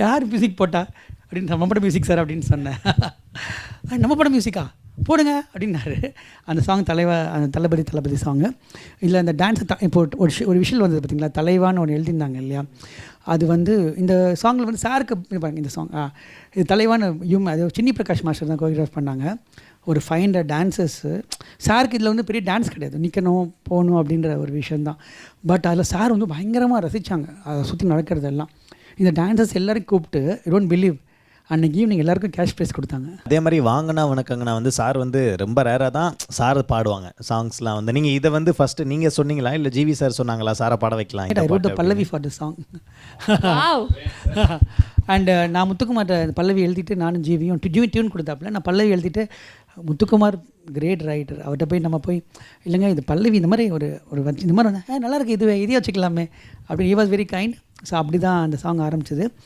யார் மியூசிக் போட்டா? அப்படின்னு நம்ம படம் மியூசிக் சார் அப்படின்னு சொன்னேன். நம்ம படம் மியூசிக்கா போடுங்க அப்படின்னாரு. அந்த சாங் தலைவா அந்த தளபதி தளபதி சாங்கு இல்லை அந்த டான்ஸ் இப்போ ஒரு ஒரு விஷயம் வந்தது பார்த்தீங்களா தலைவான்னு ஒன்று எழுதியிருந்தாங்க இல்லையா? அது வந்து இந்த சாங்கில் வந்து சாருக்கு பாருங்க இந்த சாங் இது தலைவான்னு யூம் அது சின்னி பிரகாஷ் மாஸ்டர் தான் கோரியோகிராஃப் பண்ணாங்க. ஒரு ஃபைவ் ஹண்ட்ரட் சாருக்கு இதில் வந்து பெரிய டான்ஸ் கிடையாது. நிற்கணும் போகணும் அப்படின்ற ஒரு விஷயந்தான் பட் அதில் சார் வந்து பயங்கரமாக ரசித்தாங்க அதை சுற்றி நடக்கிறதெல்லாம். இந்த டான்சஸ் எல்லாரையும் கூப்பிட்டு டோன்ட் பிலீவ் அன்னைக்கு ஈவினிங் எல்லாருக்கும் கேஷ் ப்ரைஸ் கொடுத்தாங்க. அதே மாதிரி வாங்கினா வணக்கங்கண்ணா வந்து சார் வந்து ரொம்ப ரேராக தான் சார் பாடுவாங்க. சாங்ஸ்லாம் வந்து. நீங்கள் இதை வந்து ஃபஸ்ட்டு நீங்கள் சொன்னீங்களா? இல்லை ஜிவி சார் சொன்னாங்களா? சாரை பாட வைக்கலாம் I wrote pallavi for the song. And நான் முத்துக்குமார்ட்ட அந்த பல்லவி எழுதிட்டு நானும் ஜீவியும் டியூன் டியூன் கொடுத்தாப்புல நான் பல்லவி எழுதிட்டு முத்துக்குமார் கிரேட் ரைட்டர் அவர்கிட்ட போய் நம்ம போய் இல்லைங்க இது பல்லவி இந்த மாதிரி ஒரு ஒரு வச்சு இந்த மாதிரி வந்து, "ஆ, நல்லா இருக்கு இதுவே இதையே வச்சுக்கலாமே. அப்படி he was very kind so அப்படி தான் அந்த சாங் ஆரம்பிச்சது.